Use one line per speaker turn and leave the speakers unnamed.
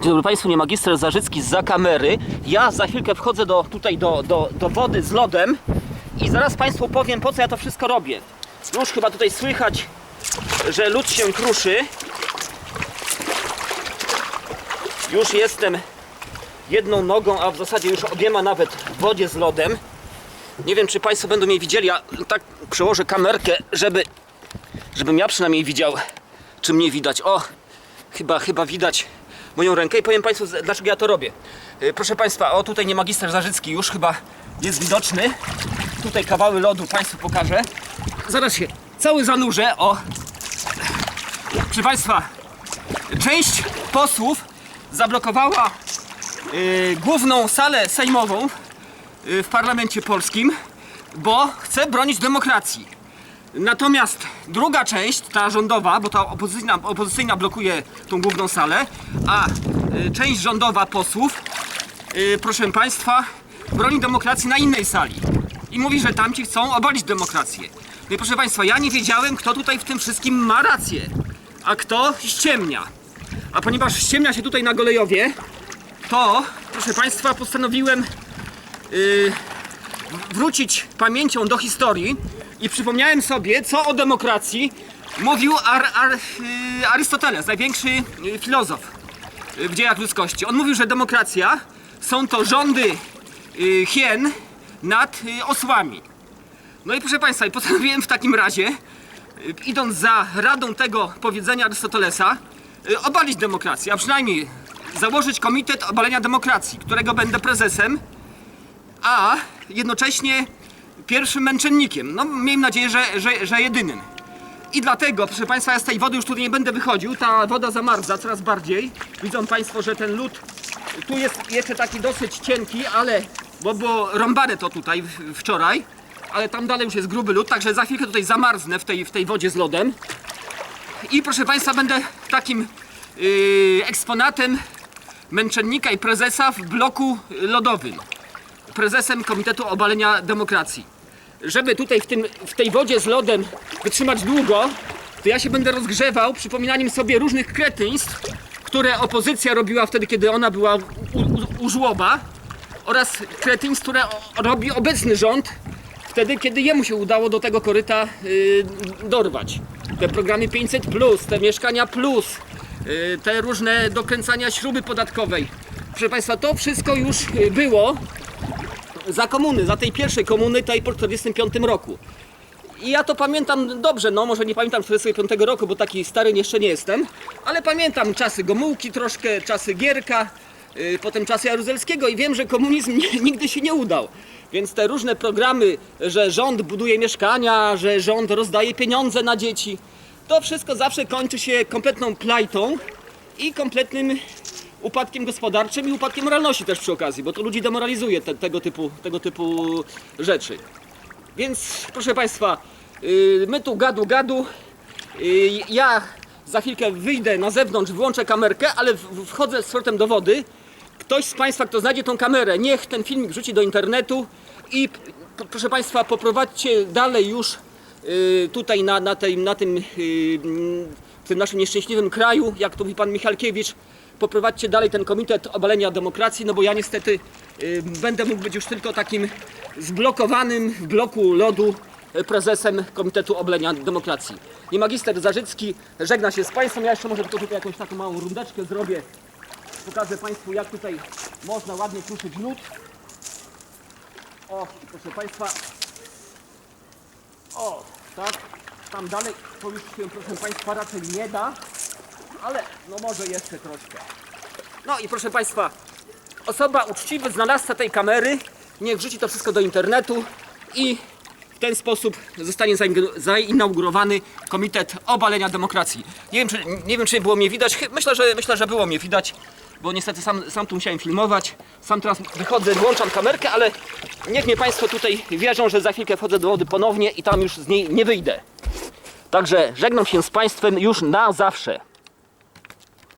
Dzień dobry Państwu, nie magister Zarzycki za kamery. Ja za chwilkę wchodzę do, tutaj do, do, do wody z lodem i zaraz Państwu powiem po co ja to wszystko robię. Już chyba tutaj słychać, że lód się kruszy. Już jestem jedną nogą, a w zasadzie już obiema nawet w wodzie z lodem. Nie wiem czy Państwo będą mnie widzieli, ja tak przełożę kamerkę, żeby, żebym ja przynajmniej widział, czy mnie widać. O, chyba, chyba widać moją rękę i powiem Państwu, dlaczego ja to robię. Yy, Proszę Państwa, o tutaj nie magister Zarzycki już chyba jest widoczny. Tutaj kawały lodu Państwu pokażę. Zaraz się cały zanurzę, o. Proszę Państwa, część posłów zablokowała yy, główną salę sejmową yy, w parlamencie polskim, bo chce bronić demokracji. Natomiast druga część, ta rządowa, bo ta opozycyjna, opozycyjna blokuje tą główną salę, a y, część rządowa posłów, y, proszę Państwa, broni demokracji na innej sali. I mówi, że tamci chcą obalić demokrację. No i proszę Państwa, ja nie wiedziałem, kto tutaj w tym wszystkim ma rację, a kto ściemnia. A ponieważ ściemnia się tutaj na Golejowie, to, proszę Państwa, postanowiłem y, wrócić pamięcią do historii i przypomniałem sobie, co o demokracji mówił Ar, Ar, y, Arystoteles, największy y, filozof y, w dziejach ludzkości. On mówił, że demokracja są to rządy hien nad osłami. No i proszę Państwa, postanowiłem w takim razie, idąc za radą tego powiedzenia Arystotelesa, obalić demokrację, a przynajmniej założyć Komitet Obalenia Demokracji, którego będę prezesem a jednocześnie pierwszym męczennikiem. No, miejmy nadzieję, że, że, że jedynym. I dlatego, proszę Państwa, ja z tej wody już tutaj nie będę wychodził. Ta woda zamarza coraz bardziej. Widzą Państwo, że ten lód tu jest jeszcze taki dosyć cienki, ale bo było rąbane to tutaj wczoraj, ale tam dalej już jest gruby lód, także za chwilkę tutaj zamarznę w tej, w tej wodzie z lodem. I proszę Państwa, będę takim yy, eksponatem męczennika i prezesa w bloku lodowym prezesem Komitetu Obalenia Demokracji. Żeby tutaj w, tym, w tej wodzie z lodem wytrzymać długo, to ja się będę rozgrzewał przypominaniem sobie różnych kretyństw, które opozycja robiła wtedy, kiedy ona była u, u, u żłoba oraz kretyństw, które robi obecny rząd wtedy, kiedy jemu się udało do tego koryta y, dorwać. Te programy 500, te mieszkania plus, y, te różne dokręcania śruby podatkowej. Proszę Państwa, to wszystko już y, było za komuny, za tej pierwszej komuny, tej po 45 roku. I ja to pamiętam dobrze, no może nie pamiętam 45 roku, bo taki stary jeszcze nie jestem, ale pamiętam czasy Gomułki troszkę, czasy Gierka, yy, potem czasy Jaruzelskiego i wiem, że komunizm nie, nigdy się nie udał. Więc te różne programy, że rząd buduje mieszkania, że rząd rozdaje pieniądze na dzieci, to wszystko zawsze kończy się kompletną plajtą i kompletnym upadkiem gospodarczym i upadkiem moralności też przy okazji, bo to ludzi demoralizuje te, tego, typu, tego typu rzeczy. Więc proszę Państwa, yy, my tu gadu gadu. Yy, ja za chwilkę wyjdę na zewnątrz, włączę kamerkę, ale wchodzę z powrotem do wody. Ktoś z Państwa, kto znajdzie tą kamerę, niech ten filmik wrzuci do internetu i proszę Państwa, poprowadźcie dalej już yy, tutaj na, na, tej, na tym, yy, tym naszym nieszczęśliwym kraju, jak to mówi Pan Michalkiewicz, poprowadźcie dalej ten komitet obalenia demokracji, no bo ja niestety yy, będę mógł być już tylko takim zblokowanym w bloku lodu yy, prezesem Komitetu Obalenia Demokracji. I magister Zarzycki żegna się z Państwem. Ja jeszcze może tylko tutaj jakąś taką małą rundeczkę zrobię. Pokażę Państwu, jak tutaj można ładnie kruszyć lód. O, proszę Państwa. O, tak. Tam dalej to już się, proszę Państwa, raczej nie da. Ale no może jeszcze troszkę. No i proszę Państwa, osoba uczciwy znalazca tej kamery niech wrzuci to wszystko do internetu i w ten sposób zostanie zainaugurowany Komitet Obalenia Demokracji. Nie wiem, czy, nie wiem, czy było mnie widać. Myślę, że, myślę, że było mnie widać, bo niestety sam, sam tu musiałem filmować. Sam teraz wychodzę, włączam kamerkę, ale niech mnie Państwo tutaj wierzą, że za chwilkę wchodzę do wody ponownie i tam już z niej nie wyjdę. Także żegnam się z Państwem już na zawsze.